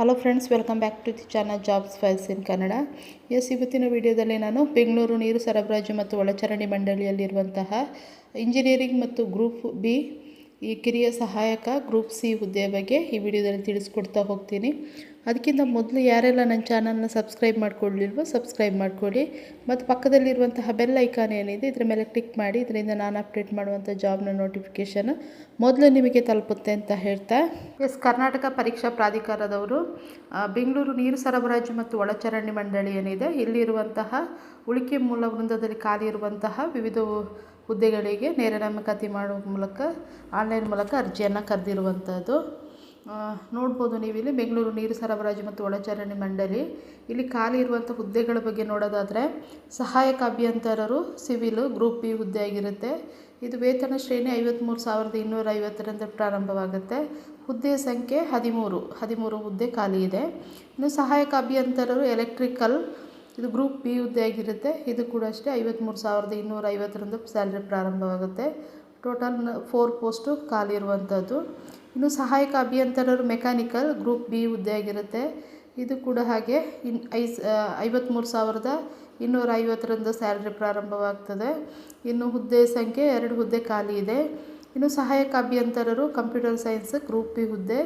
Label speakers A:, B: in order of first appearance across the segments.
A: Hello friends welcome back to the channel jobs files in Kannada S ಇವತ್ತಿನ ವಿಡಿಯೋದಲ್ಲಿ ನಾನು ಬೆಂಗಳೂರು ನೀರು ಸರಬರಾಜು ಮತ್ತು ಒಳಚರಂಡಿ ಮಂಡಳಿಯಲ್ಲಿರುವಂತಹ ಇಂಜಿನಿಯರಿಂಗ್ ಮತ್ತು ಗ್ರೂಪ್ ಬಿ ಈ ಕಿರಿಯ ಸಹಾಯಕ ಗ್ರೂಪ್ ಸಿ ಹುದ್ದೆಯ ಬಗ್ಗೆ ಈ ವಿಡಿಯೋದಲ್ಲಿ ತಿಳಿಸ್ಕೊಡ್ತಾ ಹೋಗ್ತೀನಿ. ಅದಕ್ಕಿಂತ ಮೊದಲು ಯಾರೆಲ್ಲ ನನ್ನ ಚಾನಲ್ನ ಸಬ್ಸ್ಕ್ರೈಬ್ ಮಾಡ್ಕೊಳ್ಳಿಲ್ವೋ ಸಬ್ಸ್ಕ್ರೈಬ್ ಮಾಡ್ಕೊಳ್ಳಿ. ಮತ್ತು ಪಕ್ಕದಲ್ಲಿರುವಂತಹ ಬೆಲ್ ಐಕಾನ್ ಏನಿದೆ, ಇದರ ಮೇಲೆ ಕ್ಲಿಕ್ ಮಾಡಿ, ಇದರಿಂದ ನಾನು ಅಪ್ಡೇಟ್ ಮಾಡುವಂಥ ಜಾಬ್ನ ನೋಟಿಫಿಕೇಷನ್ ಮೊದಲು ನಿಮಗೆ ತಲುಪುತ್ತೆ ಅಂತ ಹೇಳ್ತಾ. ಎಸ್, ಕರ್ನಾಟಕ ಪರೀಕ್ಷಾ ಪ್ರಾಧಿಕಾರದವರು ಬೆಂಗಳೂರು ನೀರು ಸರಬರಾಜು ಮತ್ತು ಒಳಚರಂಡಿ ಮಂಡಳಿ ಏನಿದೆ, ಇಲ್ಲಿರುವಂತಹ ಉಳಿಕೆ ಮೂಲ ವೃಂದದಲ್ಲಿ ಖಾಲಿ ಇರುವಂತಹ ವಿವಿಧ ಹುದ್ದೆಗಳಿಗೆ ನೇರ ನೇಮಕಾತಿ ಮಾಡುವ ಮೂಲಕ, ಆನ್ಲೈನ್ ಮೂಲಕ ಅರ್ಜಿಯನ್ನು ಕರೆದಿರುವಂಥದ್ದು. ನೋಡ್ಬೋದು ನೀವಿಲ್ಲಿ ಬೆಂಗಳೂರು ನೀರು ಸರಬರಾಜು ಮತ್ತು ಒಳಚರಂಡಿ ಮಂಡಳಿ. ಇಲ್ಲಿ ಖಾಲಿ ಇರುವಂಥ ಹುದ್ದೆಗಳ ಬಗ್ಗೆ ನೋಡೋದಾದರೆ ಸಹಾಯಕ ಅಭಿಯಂತರರು, ಸಿವಿಲು, ಗ್ರೂಪ್ ಬಿ ಹುದ್ದೆ ಆಗಿರುತ್ತೆ ಇದು ವೇತನ ಶ್ರೇಣಿ ಐವತ್ತ್ಮೂರು ಸಾವಿರದ ಇನ್ನೂರ ಐವತ್ತರಿಂದ ಪ್ರಾರಂಭವಾಗುತ್ತೆ. ಹುದ್ದೆಯ ಸಂಖ್ಯೆ ಹದಿಮೂರು ಹದಿಮೂರು ಹುದ್ದೆ ಖಾಲಿ ಇದೆ. ಇನ್ನು ಸಹಾಯಕ ಅಭಿಯಂತರರು ಎಲೆಕ್ಟ್ರಿಕಲ್, ಇದು ಗ್ರೂಪ್ ಬಿ ಹುದ್ದೆ ಆಗಿರುತ್ತೆ ಇದು ಕೂಡ ಅಷ್ಟೇ ಐವತ್ತ್ಮೂರು ಸಾವಿರದ ಇನ್ನೂರ ಐವತ್ತರಿಂದ ಸ್ಯಾಲ್ರಿ ಪ್ರಾರಂಭವಾಗುತ್ತೆ. ಟೋಟಲ್ ಫೋರ್ ಪೋಸ್ಟು ಖಾಲಿ ಇರುವಂಥದ್ದು. ಇನ್ನು ಸಹಾಯಕ ಅಭಿಯಂತರರು ಮೆಕ್ಯಾನಿಕಲ್ ಗ್ರೂಪ್ ಬಿ ಹುದ್ದೆ ಆಗಿರುತ್ತೆ. ಇದು ಕೂಡ ಹಾಗೆ ಇನ್ ಐಸ್ ಐವತ್ತ್ಮೂರು ಸಾವಿರದ ಇನ್ನೂರ ಐವತ್ತರಿಂದ ಸ್ಯಾಲ್ರಿ ಪ್ರಾರಂಭವಾಗ್ತದೆ. ಇನ್ನು ಹುದ್ದೆ ಸಂಖ್ಯೆ ಎರಡು ಹುದ್ದೆ ಖಾಲಿ ಇದೆ. ಇನ್ನು ಸಹಾಯಕ ಅಭಿಯಂತರರು ಕಂಪ್ಯೂಟರ್ ಸೈನ್ಸ್ ಗ್ರೂಪ್ ಬಿ ಹುದ್ದೆ.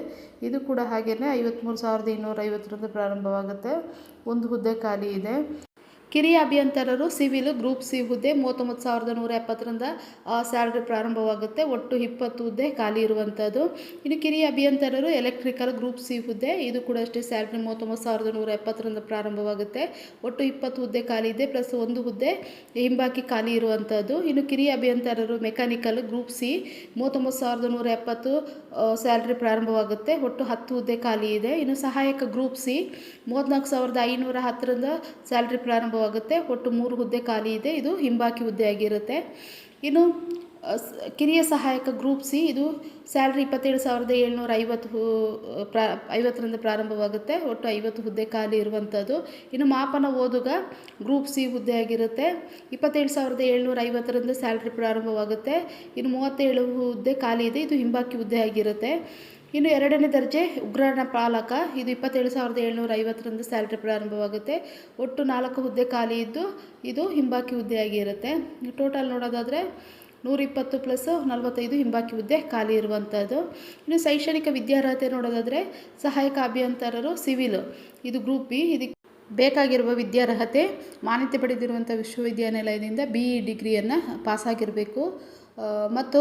A: ಇದು ಕೂಡ ಹಾಗೆಯೇ ಐವತ್ತ್ಮೂರು ಸಾವಿರದ ಇನ್ನೂರ ಐವತ್ತರಿಂದ ಪ್ರಾರಂಭವಾಗುತ್ತೆ. ಒಂದು ಹುದ್ದೆ ಖಾಲಿ ಇದೆ. ಕಿರಿಯ ಅಭಿಯಂತರರು ಸಿವಿಲ್ ಗ್ರೂಪ್ ಸಿ ಹುದ್ದೆ ಮೂವತ್ತೊಂಬತ್ತು ಸಾವಿರದ ನೂರ ಎಪ್ಪತ್ತರಿಂದ ಸ್ಯಾಲ್ರಿ ಪ್ರಾರಂಭವಾಗುತ್ತೆ. ಒಟ್ಟು ಇಪ್ಪತ್ತು ಹುದ್ದೆ ಖಾಲಿ ಇರುವಂಥದ್ದು ಇನ್ನು ಕಿರಿಯ ಅಭಿಯಂತರರು ಎಲೆಕ್ಟ್ರಿಕಲ್ ಗ್ರೂಪ್ ಸಿ ಹುದ್ದೆ, ಇದು ಕೂಡ ಅಷ್ಟೇ ಸ್ಯಾಲ್ರಿ ಮೂವತ್ತೊಂಬತ್ತು ಸಾವಿರದ ನೂರ ಎಪ್ಪತ್ತರಿಂದ ಪ್ರಾರಂಭವಾಗುತ್ತೆ. ಒಟ್ಟು ಇಪ್ಪತ್ತು ಹುದ್ದೆ ಖಾಲಿ ಇದೆ, ಪ್ಲಸ್ ಒಂದು ಹುದ್ದೆ ಹಿಂಬಾಕಿ ಖಾಲಿ ಇರುವಂಥದ್ದು ಇನ್ನು ಕಿರಿಯ ಅಭಿಯಂತರರು ಮೆಕ್ಯಾನಿಕಲ್ ಗ್ರೂಪ್ ಸಿ ಮೂವತ್ತೊಂಬತ್ತು ಸಾವಿರದ ನೂರ ಎಪ್ಪತ್ತು ಸ್ಯಾಲ್ರಿ ಪ್ರಾರಂಭವಾಗುತ್ತೆ. ಒಟ್ಟು ಹತ್ತು ಹುದ್ದೆ ಖಾಲಿ ಇದೆ. ಇನ್ನು ಸಹಾಯಕ ಗ್ರೂಪ್ ಸಿ ಮೂವತ್ತ್ನಾಲ್ಕು ಸಾವಿರದ ಐನೂರ ಹತ್ತರಿಂದ ಸ್ಯಾಲ್ರಿ ಪ್ರಾರಂಭವಾಗುತ್ತೆ. ಒಟ್ಟು ಮೂರು ಹುದ್ದೆ ಖಾಲಿ ಇದೆ, ಇದು ಹಿಂಬಾಕಿ ಹುದ್ದೆ ಆಗಿರುತ್ತೆ. ಇನ್ನು ಕಿರಿಯ ಸಹಾಯಕ ಗ್ರೂಪ್ ಸಿ, ಇದು ಸ್ಯಾಲ್ರಿ ಇಪ್ಪತ್ತೇಳು ಸಾವಿರದ ಏಳ್ನೂರ ಐವತ್ತು ಹೂ ಪ್ರಾ, ಐವತ್ತರಿಂದ ಪ್ರಾರಂಭವಾಗುತ್ತೆ, ಒಟ್ಟು ಐವತ್ತು ಹುದ್ದೆ ಖಾಲಿ ಇರುವಂಥದ್ದು. ಇನ್ನು ಮಾಪನ ಓದುಗ ಗ್ರೂಪ್ ಸಿ ಹುದ್ದೆ ಆಗಿರುತ್ತೆ, ಇಪ್ಪತ್ತೇಳು ಸಾವಿರದ ಏಳ್ನೂರ ಐವತ್ತರಿಂದ ಸ್ಯಾಲ್ರಿ ಪ್ರಾರಂಭವಾಗುತ್ತೆ. ಇನ್ನು ಮೂವತ್ತೇಳು ಹುದ್ದೆ ಖಾಲಿ ಇದೆ, ಇದು ಹಿಂಬಾಕಿ ಹುದ್ದೆ ಆಗಿರುತ್ತೆ. ಇನ್ನು ಎರಡನೇ ದರ್ಜೆ ಉಗ್ರನ ಪಾಲಕ. ಇದು ಇಪ್ಪತ್ತೇಳು ಸಾವಿರದ ಏಳ್ನೂರ ಐವತ್ತರಂದು ಸ್ಯಾಲ್ರಿ ಪ್ರಾರಂಭವಾಗುತ್ತೆ. ಒಟ್ಟು ನಾಲ್ಕು ಹುದ್ದೆ ಖಾಲಿ ಇದ್ದು, ಇದು ಹಿಂಬಾಕಿ ಹುದ್ದೆ ಆಗಿರುತ್ತೆ ಟೋಟಲ್ ನೋಡೋದಾದರೆ ನೂರಿಪ್ಪತ್ತು ಪ್ಲಸ್ ನಲವತ್ತೈದು ಹಿಂಬಾಕಿ ಹುದ್ದೆ ಖಾಲಿ ಇರುವಂಥದ್ದು. ಇನ್ನು ಶೈಕ್ಷಣಿಕ ವಿದ್ಯಾರ್ಹತೆ ನೋಡೋದಾದರೆ ಸಹಾಯಕ ಅಭಿಯಂತರರು ಸಿವಿಲ್, ಇದು ಗ್ರೂಪ್ ಬಿ. ಇದಕ್ಕೆ ಬೇಕಾಗಿರುವ ವಿದ್ಯಾರ್ಹತೆ ಮಾನ್ಯತೆ ಪಡೆದಿರುವಂಥ ವಿಶ್ವವಿದ್ಯಾನಿಲಯದಿಂದ ಬಿ ಇ ಡಿಗ್ರಿಯನ್ನು ಪಾಸಾಗಿರಬೇಕು. ಮತ್ತು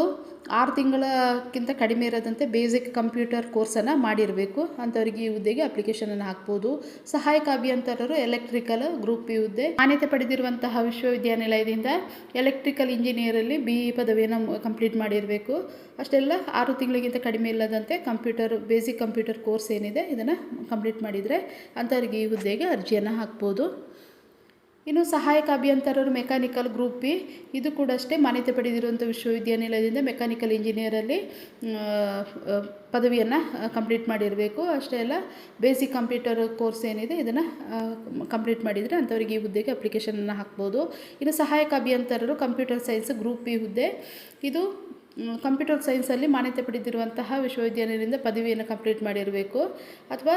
A: ಆರು ತಿಂಗಳಕ್ಕಿಂತ ಕಡಿಮೆ ಇರದಂತೆ ಬೇಸಿಕ್ ಕಂಪ್ಯೂಟರ್ ಕೋರ್ಸನ್ನು ಮಾಡಿರಬೇಕು. ಅಂಥವ್ರಿಗೆ ಈ ಹುದ್ದೆಗೆ ಅಪ್ಲಿಕೇಶನನ್ನು ಹಾಕ್ಬೋದು. ಸಹಾಯಕ ಅಭಿಯಂತರರು ಎಲೆಕ್ಟ್ರಿಕಲ್ ಗ್ರೂಪ್ ಈ ಹುದ್ದೆ. ಮಾನ್ಯತೆ ಪಡೆದಿರುವಂತಹ ವಿಶ್ವವಿದ್ಯಾನಿಲಯದಿಂದ ಎಲೆಕ್ಟ್ರಿಕಲ್ ಇಂಜಿನಿಯರಲ್ಲಿ ಬಿ ಇ ಪದವಿಯನ್ನು ಕಂಪ್ಲೀಟ್ ಮಾಡಿರಬೇಕು. ಅಷ್ಟೆಲ್ಲ ಆರು ತಿಂಗಳಿಗಿಂತ ಕಡಿಮೆ ಇಲ್ಲದಂತೆ ಕಂಪ್ಯೂಟರ್, ಬೇಸಿಕ್ ಕಂಪ್ಯೂಟರ್ ಕೋರ್ಸ್ ಏನಿದೆ, ಇದನ್ನು ಕಂಪ್ಲೀಟ್ ಮಾಡಿದರೆ ಅಂಥವ್ರಿಗೆ ಈ ಹುದ್ದೆಗೆ ಅರ್ಜಿಯನ್ನು ಹಾಕ್ಬೋದು. ಇನ್ನು ಸಹಾಯಕ ಅಭಿಯಂತರರು ಮೆಕ್ಯಾನಿಕಲ್ ಗ್ರೂಪ್ ಬಿ. ಇದು ಕೂಡ ಅಷ್ಟೇ ಮಾನ್ಯತೆ ಪಡೆದಿರುವಂಥ ವಿಶ್ವವಿದ್ಯಾನಿಲಯದಿಂದ ಮೆಕ್ಯಾನಿಕಲ್ ಇಂಜಿನಿಯರಲ್ಲಿ ಪದವಿಯನ್ನು ಕಂಪ್ಲೀಟ್ ಮಾಡಿರಬೇಕು. ಅಷ್ಟೇ ಅಲ್ಲ, ಬೇಸಿಕ್ ಕಂಪ್ಯೂಟರ್ ಕೋರ್ಸ್ ಏನಿದೆ ಇದನ್ನು ಕಂಪ್ಲೀಟ್ ಮಾಡಿದರೆ ಅಂಥವರಿಗೆ ಈ ಹುದ್ದೆಗೆ ಅಪ್ಲಿಕೇಶನನ್ನು ಹಾಕ್ಬೋದು. ಇನ್ನು ಸಹಾಯಕ ಅಭಿಯಂತರರು ಕಂಪ್ಯೂಟರ್ ಸೈನ್ಸ್ ಗ್ರೂಪ್ ಬಿ ಹುದ್ದೆ. ಇದು ಕಂಪ್ಯೂಟರ್ ಸೈನ್ಸಲ್ಲಿ ಮಾನ್ಯತೆ ಪಡೆದಿರುವಂತಹ ವಿಶ್ವವಿದ್ಯಾಲಯದಿಂದ ಪದವಿಯನ್ನು ಕಂಪ್ಲೀಟ್ ಮಾಡಿರಬೇಕು. ಅಥವಾ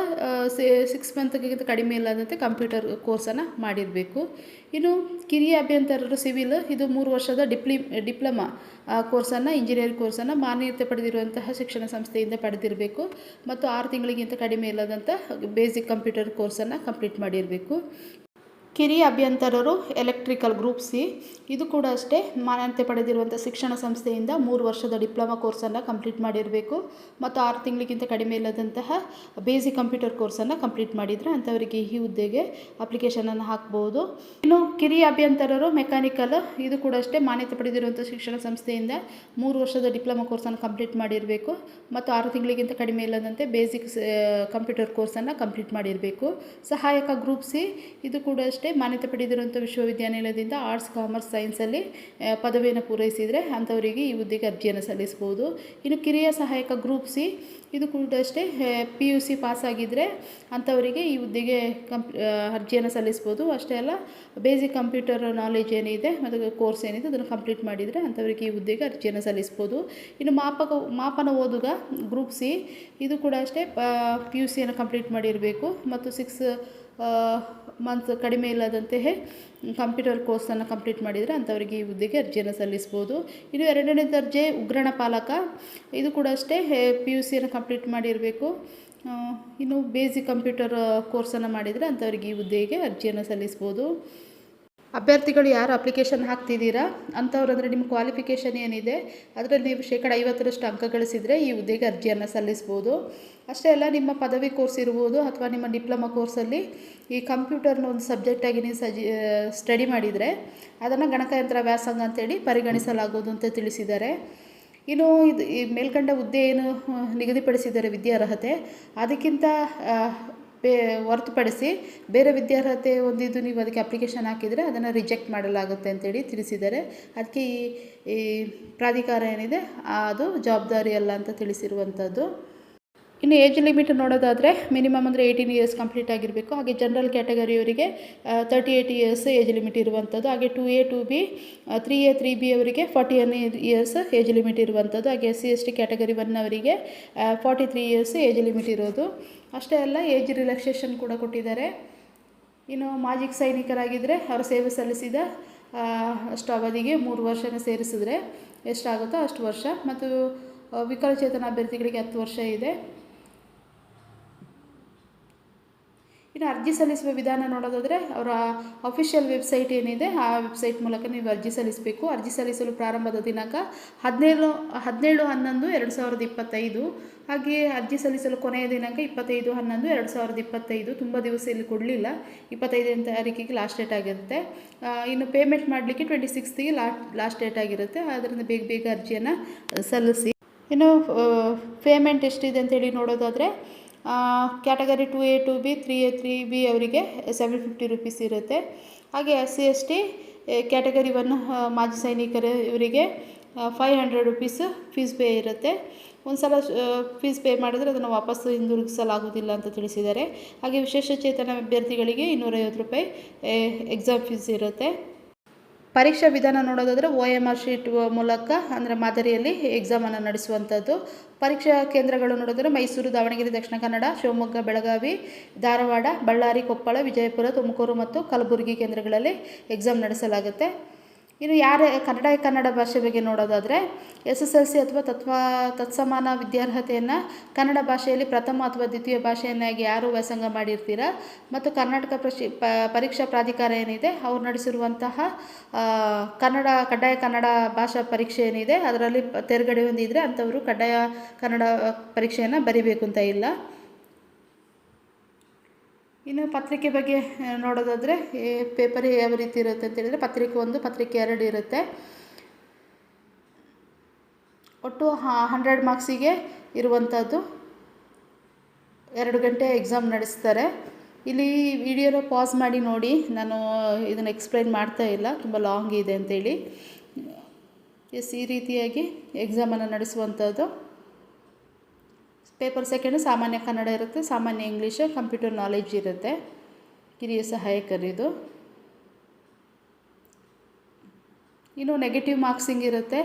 A: ಸಿಕ್ಸ್ ಮಂತ್ಗಿಂತ ಕಡಿಮೆ ಇಲ್ಲದಂತೆ ಕಂಪ್ಯೂಟರ್ ಕೋರ್ಸನ್ನು ಮಾಡಿರಬೇಕು. ಇನ್ನು ಕಿರಿಯ ಅಭ್ಯಂತರರು ಸಿವಿಲ್ ಇದು ಮೂರು ವರ್ಷದ ಡಿಪ್ಲಿ ಡಿಪ್ಲೊಮಾ ಕೋರ್ಸನ್ನು ಇಂಜಿನಿಯರಿಂಗ್ ಕೋರ್ಸನ್ನು ಮಾನ್ಯತೆ ಪಡೆದಿರುವಂತಹ ಶಿಕ್ಷಣ ಸಂಸ್ಥೆಯಿಂದ ಪಡೆದಿರಬೇಕು. ಮತ್ತು ಆರು ತಿಂಗಳಿಗಿಂತ ಕಡಿಮೆ ಇಲ್ಲದಂಥ ಬೇಸಿಕ್ ಕಂಪ್ಯೂಟರ್ ಕೋರ್ಸನ್ನು ಕಂಪ್ಲೀಟ್ ಮಾಡಿರಬೇಕು. ಕಿರಿಯ ಅಭ್ಯಂತರರು ಎಲೆಕ್ಟ್ರಿಕಲ್ ಗ್ರೂಪ್ ಸಿ. ಇದು ಕೂಡ ಅಷ್ಟೇ, ಮಾನ್ಯತೆ ಪಡೆದಿರುವಂಥ ಶಿಕ್ಷಣ ಸಂಸ್ಥೆಯಿಂದ ಮೂರು ವರ್ಷದ ಡಿಪ್ಲೊಮಾ ಕೋರ್ಸನ್ನು ಕಂಪ್ಲೀಟ್ ಮಾಡಿರಬೇಕು. ಮತ್ತು ಆರು ತಿಂಗಳಿಗಿಂತ ಕಡಿಮೆ ಇಲ್ಲದಂತಹ ಬೇಸಿಕ್ ಕಂಪ್ಯೂಟರ್ ಕೋರ್ಸನ್ನು ಕಂಪ್ಲೀಟ್ ಮಾಡಿದರೆ ಅಂಥವರಿಗೆ ಈ ಹುದ್ದೆಗೆ ಅಪ್ಲಿಕೇಶನನ್ನು ಹಾಕ್ಬೋದು. ಇನ್ನು ಕಿರಿಯ ಅಭ್ಯಂತರರು, ಮೆಕ್ಯಾನಿಕಲ್, ಇದು ಕೂಡ ಅಷ್ಟೇ, ಮಾನ್ಯತೆ ಪಡೆದಿರುವಂಥ ಶಿಕ್ಷಣ ಸಂಸ್ಥೆಯಿಂದ ಮೂರು ವರ್ಷದ ಡಿಪ್ಲೊಮಾ ಕೋರ್ಸನ್ನು ಕಂಪ್ಲೀಟ್ ಮಾಡಿರಬೇಕು. ಮತ್ತು ಆರು ತಿಂಗಳಿಗಿಂತ ಕಡಿಮೆ ಇಲ್ಲದಂತೆ ಬೇಸಿಕ್ ಕಂಪ್ಯೂಟರ್ ಕೋರ್ಸನ್ನು ಕಂಪ್ಲೀಟ್ ಮಾಡಿರಬೇಕು. ಸಹಾಯಕ ಗ್ರೂಪ್ ಸಿ, ಇದು ಕೂಡ ಅಷ್ಟೇ ಅಷ್ಟೇ ಮಾನ್ಯತೆ ಪಡೆದಿರುವಂಥ ವಿಶ್ವವಿದ್ಯಾನಿಲಯದಿಂದ ಆರ್ಟ್ಸ್ ಕಾಮರ್ಸ್ ಸೈನ್ಸಲ್ಲಿ ಪದವಿಯನ್ನು ಪೂರೈಸಿದರೆ ಅಂಥವರಿಗೆ ಈ ಹುದ್ದೆಗೆ ಅರ್ಜಿಯನ್ನು ಸಲ್ಲಿಸ್ಬೋದು. ಇನ್ನು ಕಿರಿಯ ಸಹಾಯಕ ಗ್ರೂಪ್ ಸಿ ಇದು ಕೂಡ ಅಷ್ಟೇ ಪಿ ಯು ಸಿ ಪಾಸಾಗಿದ್ದರೆ ಅಂಥವರಿಗೆ ಈ ಹುದ್ದೆಗೆ ಕಂಪ್ ಅರ್ಜಿಯನ್ನು ಸಲ್ಲಿಸ್ಬೋದು. ಅಷ್ಟೇ ಅಲ್ಲ ಬೇಸಿಕ್ ಕಂಪ್ಯೂಟರ್ ನಾಲೆಜ್ ಏನಿದೆ, ಮತ್ತು ಕೋರ್ಸ್ ಏನಿದೆ, ಅದನ್ನು ಕಂಪ್ಲೀಟ್ ಮಾಡಿದರೆ ಅಂಥವರಿಗೆ ಈ ಹುದ್ದೆಗೆ ಅರ್ಜಿಯನ್ನು ಸಲ್ಲಿಸ್ಬೋದು. ಇನ್ನು ಮಾಪಕ, ಮಾಪನ ಓದುಗ ಗ್ರೂಪ್ ಸಿ ಇದು ಕೂಡ ಅಷ್ಟೇ ಪಿ ಯು ಸಿಯನ್ನು ಕಂಪ್ಲೀಟ್ ಮಾಡಿರಬೇಕು. ಮತ್ತು ಸಿಕ್ಸ್ ಮಂತ್ ಕಡಿಮೆ ಇಲ್ಲದಂತೆಯೇ ಕಂಪ್ಯೂಟರ್ ಕೋರ್ಸನ್ನು ಕಂಪ್ಲೀಟ್ ಮಾಡಿದರೆ ಅಂಥವರಿಗೆ ಈ ಹುದ್ದೆಗೆ ಅರ್ಜಿಯನ್ನು ಸಲ್ಲಿಸ್ಬೋದು. ಇನ್ನು ಎರಡನೇ ದರ್ಜೆ ಉಗ್ರಣ ಪಾಲಕ. ಇದು ಕೂಡ ಅಷ್ಟೇ ಪಿ ಯು ಸಿಯನ್ನು ಕಂಪ್ಲೀಟ್ ಮಾಡಿರಬೇಕು. ಇನ್ನು ಬೇಸಿಕ್ ಕಂಪ್ಯೂಟರ್ ಕೋರ್ಸನ್ನು ಮಾಡಿದರೆ ಅಂಥವರಿಗೆ ಈ ಹುದ್ದೆಗೆ ಅರ್ಜಿಯನ್ನು ಸಲ್ಲಿಸ್ಬೋದು. ಅಭ್ಯರ್ಥಿಗಳು ಯಾರು ಅಪ್ಲಿಕೇಶನ್ ಹಾಕ್ತಿದ್ದೀರಾ? ಅಂಥವ್ರು ಅಂದರೆ ನಿಮ್ಮ ಕ್ವಾಲಿಫಿಕೇಷನ್ ಏನಿದೆ? ಅದರಲ್ಲಿ ನೀವು ಶೇಕಡ ಐವತ್ತರಷ್ಟು ಅಂಕ ಗಳಿಸಿದರೆ ಈ ಹುದ್ದೆಗೆ ಅರ್ಜಿಯನ್ನು ಸಲ್ಲಿಸ್ಬೋದು. ಅಷ್ಟೇ ಅಲ್ಲ, ನಿಮ್ಮ ಪದವಿ ಕೋರ್ಸ್ ಇರ್ಬೋದು ಅಥವಾ ನಿಮ್ಮ ಡಿಪ್ಲೊಮಾ ಕೋರ್ಸಲ್ಲಿ ಈ ಕಂಪ್ಯೂಟರ್ನ ಒಂದು ಸಬ್ಜೆಕ್ಟಾಗಿ ನೀವು ಸಜಿ ಸ್ಟಡಿ ಮಾಡಿದರೆ ಅದನ್ನು ಗಣಕಯಂತ್ರ ವ್ಯಾಸಂಗ ಅಂತೇಳಿ ಪರಿಗಣಿಸಲಾಗುವುದು ಅಂತ ತಿಳಿಸಿದ್ದಾರೆ. ಇನ್ನು ಇದು ಈ ಮೇಲ್ಕಂಡ ಹುದ್ದೆ ಏನು ನಿಗದಿಪಡಿಸಿದ್ದಾರೆ ವಿದ್ಯಾರ್ಹತೆ ಅದಕ್ಕಿಂತ ಬೇ ಹೊರತುಪಡಿಸಿ ಬೇರೆ ವಿದ್ಯಾರ್ಹತೆ ಹೊಂದಿದ್ದು ನೀವು ಅದಕ್ಕೆ ಅಪ್ಲಿಕೇಶನ್ ಹಾಕಿದರೆ ಅದನ್ನು ರಿಜೆಕ್ಟ್ ಮಾಡಲಾಗುತ್ತೆ ಅಂತೇಳಿ ತಿಳಿಸಿದ್ದಾರೆ. ಅದಕ್ಕೆ ಈ ಈ ಪ್ರಾಧಿಕಾರ ಏನಿದೆ, ಅದು ಜವಾಬ್ದಾರಿ ಅಲ್ಲ ಅಂತ ತಿಳಿಸಿರುವಂಥದ್ದು ಇನ್ನು ಏಜ್ ಲಿಮಿಟ್ ನೋಡೋದಾದರೆ ಮಿನಿಮಮ್ ಅಂದರೆ ಏಯ್ಟೀನ್ ಇಯರ್ಸ್ ಕಂಪ್ಲೀಟ್ ಆಗಿರಬೇಕು. ಹಾಗೆ general ಕ್ಯಾಟಗರಿಯವರಿಗೆ thirty eight years age limit ಇರುವಂಥದ್ದು ಹಾಗೆ two A two B three A three B ಅವರಿಗೆ forty one years age limit ಇರುವಂಥದ್ದು ಹಾಗೆ S C S T category one ಅವರಿಗೆ forty three years age limit ಇರೋದು. ಅಷ್ಟೇ ಅಲ್ಲ ಏಜ್ ರಿಲ್ಯಾಕ್ಸೇಷನ್ ಕೂಡ ಕೊಟ್ಟಿದ್ದಾರೆ. ಇನ್ನು ಮಾಜಿಕ್ ಸೈನಿಕರಾಗಿದ್ದರೆ ಅವರು ಸೇವೆ ಸಲ್ಲಿಸಿದ ಅಷ್ಟು ಅವಧಿಗೆ ಮೂರು ವರ್ಷನ ಸೇರಿಸಿದ್ರೆ ಎಷ್ಟಾಗುತ್ತೋ ಅಷ್ಟು ವರ್ಷ. ಮತ್ತು ವಿಕಲಚೇತನ ಅಭ್ಯರ್ಥಿಗಳಿಗೆ ಹತ್ತು ವರ್ಷ ಇದೆ. ಇನ್ನು ಅರ್ಜಿ ಸಲ್ಲಿಸುವ ವಿಧಾನ ನೋಡೋದಾದರೆ ಅವರ ಅಫಿಷಿಯಲ್ ವೆಬ್ಸೈಟ್ ಏನಿದೆ, ಆ ವೆಬ್ಸೈಟ್ ಮೂಲಕ ನೀವು ಅರ್ಜಿ ಸಲ್ಲಿಸಬೇಕು. ಅರ್ಜಿ ಸಲ್ಲಿಸಲು ಪ್ರಾರಂಭದ ದಿನಾಂಕ ಹದಿನೇಳು ಹದಿನೇಳು, ಹನ್ನೊಂದು, ಎರಡು ಸಾವಿರದ ಇಪ್ಪತ್ತೈದು. ಹಾಗೆಯೇ ಅರ್ಜಿ ಸಲ್ಲಿಸಲು ಕೊನೆಯ ದಿನಾಂಕ ಇಪ್ಪತ್ತೈದು, ಹನ್ನೊಂದು, ಎರಡು ಸಾವಿರದ ಇಪ್ಪತ್ತೈದು. ತುಂಬ ದಿವಸ ಇಲ್ಲಿ ಕೊಡಲಿಲ್ಲ. ಇಪ್ಪತ್ತೈದನೇ ತಾರೀಕಿಗೆ ಲಾಸ್ಟ್ ಡೇಟ್ ಆಗಿರುತ್ತೆ. ಇನ್ನು ಪೇಮೆಂಟ್ ಮಾಡಲಿಕ್ಕೆ ಟ್ವೆಂಟಿ ಸಿಕ್ಸ್ತಿಗೆ ಲಾಸ್ಟ್ ಲಾಸ್ಟ್ ಡೇಟ್ ಆಗಿರುತ್ತೆ. ಆದ್ದರಿಂದ ಬೇಗ ಬೇಗ ಅರ್ಜಿಯನ್ನು ಸಲ್ಲಿಸಿ. ಇನ್ನು ಪೇಮೆಂಟ್ ಎಷ್ಟಿದೆ ಅಂತೇಳಿ ನೋಡೋದಾದರೆ category two A two B, three A three B ಅವರಿಗೆ ಸೆವೆನ್ ಫಿಫ್ಟಿ ರುಪೀಸ್ ಇರುತ್ತೆ. ಹಾಗೆ S C S T category one ಮಾಜಿ ಸೈನಿಕರು ಇವರಿಗೆ five hundred rupees fees pay ಇರುತ್ತೆ. ಒಂದು ಸಲ ಫೀಸ್ ಪೇ ಮಾಡಿದ್ರೆ ಅದನ್ನು ವಾಪಸ್ಸು ಹಿಂದಿರುಗಿಸಲಾಗುವುದಿಲ್ಲ ಅಂತ ತಿಳಿಸಿದ್ದಾರೆ. ಹಾಗೆ ವಿಶೇಷ ಚೇತನ ಅಭ್ಯರ್ಥಿಗಳಿಗೆ ಇನ್ನೂರೈವತ್ತು ರೂಪಾಯಿ ಎಕ್ಸಾಮ್ ಫೀಸ್ ಇರುತ್ತೆ. ಪರೀಕ್ಷಾ ವಿಧಾನ ನೋಡೋದಾದರೆ ಒ ಎಂ ಆರ್ ಶೀಟ್ ಮೂಲಕ, ಅಂದರೆ ಮಾದರಿಯಲ್ಲಿ ಎಕ್ಸಾಮನ್ನು ನಡೆಸುವಂಥದ್ದು. ಪರೀಕ್ಷಾ ಕೇಂದ್ರಗಳು ನೋಡಿದ್ರೆ ಮೈಸೂರು, ದಾವಣಗೆರೆ, ದಕ್ಷಿಣ ಕನ್ನಡ, ಶಿವಮೊಗ್ಗ, ಬೆಳಗಾವಿ, ಧಾರವಾಡ, ಬಳ್ಳಾರಿ, ಕೊಪ್ಪಳ, ವಿಜಯಪುರ, ತುಮಕೂರು ಮತ್ತು ಕಲಬುರಗಿ ಕೇಂದ್ರಗಳಲ್ಲಿ ಎಕ್ಸಾಮ್ ನಡೆಸಲಾಗುತ್ತೆ. ಇನ್ನು ಯಾರೇ ಕನ್ನಡ ಕನ್ನಡ ಭಾಷೆ ಬಗ್ಗೆ ನೋಡೋದಾದರೆ ಎಸ್ ಎಸ್ ಎಲ್ ಸಿ ಅಥವಾ ತತ್ವ, ತತ್ಸಮಾನ ವಿದ್ಯಾರ್ಹತೆಯನ್ನು ಕನ್ನಡ ಭಾಷೆಯಲ್ಲಿ ಪ್ರಥಮ ಅಥವಾ ದ್ವಿತೀಯ ಭಾಷೆಯನ್ನಾಗಿ ಯಾರು ವ್ಯಾಸಂಗ ಮಾಡಿರ್ತೀರ? ಮತ್ತು ಕರ್ನಾಟಕ ಪ್ರಶಿ ಪರೀಕ್ಷಾ ಪ್ರಾಧಿಕಾರ ಏನಿದೆ, ಅವ್ರು ನಡೆಸಿರುವಂತಹ ಕನ್ನಡ, ಕಡ್ಡಾಯ ಕನ್ನಡ ಭಾಷಾ ಪರೀಕ್ಷೆ ಏನಿದೆ, ಅದರಲ್ಲಿ ತೆರೆಗಡೆ ಹೊಂದಿದ್ರೆ ಅಂಥವರು ಕಡ್ಡಾಯ ಕನ್ನಡ ಪರೀಕ್ಷೆಯನ್ನು ಬರಿಬೇಕು ಅಂತ ಇಲ್ಲ. ಇನ್ನು ಪತ್ರಿಕೆ ಬಗ್ಗೆ ನೋಡೋದಾದರೆ ಪೇಪರ್ ಯಾವ ರೀತಿ ಇರುತ್ತೆ ಅಂತ ಹೇಳಿದರೆ, ಪತ್ರಿಕೆ ಒಂದು, ಪತ್ರಿಕೆ ಎರಡು ಇರುತ್ತೆ. ಒಟ್ಟು ಹಂಡ್ರೆಡ್ ಮಾರ್ಕ್ಸಿಗೆ ಇರುವಂಥದ್ದು ಎರಡು ಗಂಟೆ ಎಕ್ಸಾಮ್ ನಡೆಸ್ತಾರೆ. ಇಲ್ಲಿ ವಿಡಿಯೋನ ಪಾಸ್ ಮಾಡಿ ನೋಡಿ, ನಾನು ಇದನ್ನು ಎಕ್ಸ್ಪ್ಲೈನ್ ಮಾಡ್ತಾ ಇಲ್ಲ, ತುಂಬ ಲಾಂಗ್ ಇದೆ ಅಂತೇಳಿ ಎಸ್ ಈ ರೀತಿಯಾಗಿ ಎಕ್ಸಾಮನ್ನು ನಡೆಸುವಂಥದ್ದು ಪೇಪರ್ ಸೆಕೆಂಡು ಸಾಮಾನ್ಯ ಕನ್ನಡ ಇರುತ್ತೆ, ಸಾಮಾನ್ಯ ಇಂಗ್ಲೀಷು, ಕಂಪ್ಯೂಟರ್ ನಾಲೆಜ್ ಇರುತ್ತೆ. ಕಿರಿಯ ಸಹಾಯಕರಿದು ಇನ್ನು ನೆಗೆಟಿವ್ ಮಾರ್ಕ್ಸಿಂಗ್ ಇರುತ್ತೆ.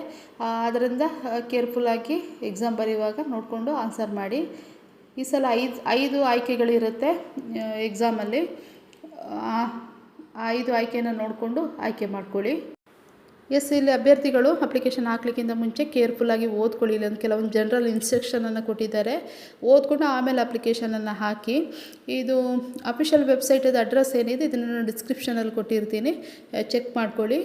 A: ಅದರಿಂದ ಕೇರ್ಫುಲ್ಲಾಗಿ ಎಕ್ಸಾಮ್ ಬರೆಯುವಾಗ ನೋಡಿಕೊಂಡು ಆನ್ಸರ್ ಮಾಡಿ. ಈ ಸಲ ಐದು ಐದು ಆಯ್ಕೆಗಳಿರುತ್ತೆ ಎಕ್ಸಾಮಲ್ಲಿ. ಐದು ಆಯ್ಕೆಯನ್ನು ನೋಡಿಕೊಂಡು ಆಯ್ಕೆ ಮಾಡ್ಕೊಳ್ಳಿ. ಎಸ್ ಇಲ್ಲಿ ಅಭ್ಯರ್ಥಿಗಳು ಅಪ್ಲಿಕೇಶನ್ ಹಾಕ್ಲಿಕ್ಕಿಂತ ಮುಂಚೆ ಕೇರ್ಫುಲ್ಲಾಗಿ ಓದ್ಕೊಳ್ಳಿ. ಇಲ್ಲ ಕೆಲವೊಂದು ಜನರಲ್ ಇನ್ಸ್ಟ್ರಕ್ಷನನ್ನು ಕೊಟ್ಟಿದ್ದಾರೆ. ಓದ್ಕೊಂಡು ಆಮೇಲೆ ಅಪ್ಲಿಕೇಶನನ್ನು ಹಾಕಿ. ಇದು ಅಫಿಷಿಯಲ್ ವೆಬ್ಸೈಟದ ಅಡ್ರೆಸ್ ಏನಿದೆ, ಇದನ್ನು ನಾನು ಡಿಸ್ಕ್ರಿಪ್ಷನಲ್ಲಿ ಕೊಟ್ಟಿರ್ತೀನಿ. ಚೆಕ್ ಮಾಡ್ಕೊಳ್ಳಿ.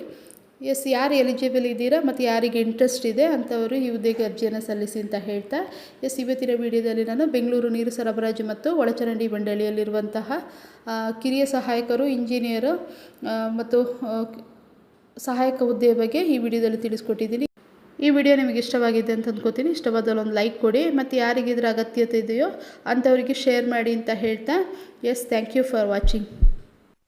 A: ಎಸ್ ಯಾರು ಎಲಿಜಿಬಲ್ ಇದ್ದೀರಾ ಮತ್ತು ಯಾರಿಗೆ ಇಂಟ್ರೆಸ್ಟ್ ಇದೆ ಅಂಥವರು ಈ ಹುದ್ದೆಗೆ ಅರ್ಜಿಯನ್ನು ಸಲ್ಲಿಸಿ ಅಂತ ಹೇಳ್ತಾ. ಎಸ್ ಇವತ್ತಿನ ವಿಡಿಯೋದಲ್ಲಿ ನಾನು ಬೆಂಗಳೂರು ನೀರು ಸರಬರಾಜು ಮತ್ತು ಒಳಚರಂಡಿ ಮಂಡಳಿಯಲ್ಲಿರುವಂತಹ ಕಿರಿಯ ಸಹಾಯಕರು ಇಂಜಿನಿಯರು ಮತ್ತು ಸಹಾಯಕ ಹುದ್ದೆಯ ಬಗ್ಗೆ ಈ ವಿಡಿಯೋದಲ್ಲಿ ತಿಳಿಸ್ಕೊಟ್ಟಿದ್ದೀನಿ. ಈ ವಿಡಿಯೋ ನಿಮಗೆ ಇಷ್ಟವಾಗಿದೆ ಅಂತ ಅಂದ್ಕೋತೀನಿ. ಇಷ್ಟವಾದಲ್ಲಿ ಒಂದು ಲೈಕ್ ಕೊಡಿ. ಮತ್ತು ಯಾರಿಗೆ ಇದರ ಅಗತ್ಯತೆ ಇದೆಯೋ ಅಂಥವರಿಗೆ ಶೇರ್ ಮಾಡಿ ಅಂತ ಹೇಳ್ತಾ. Yes thank you for watching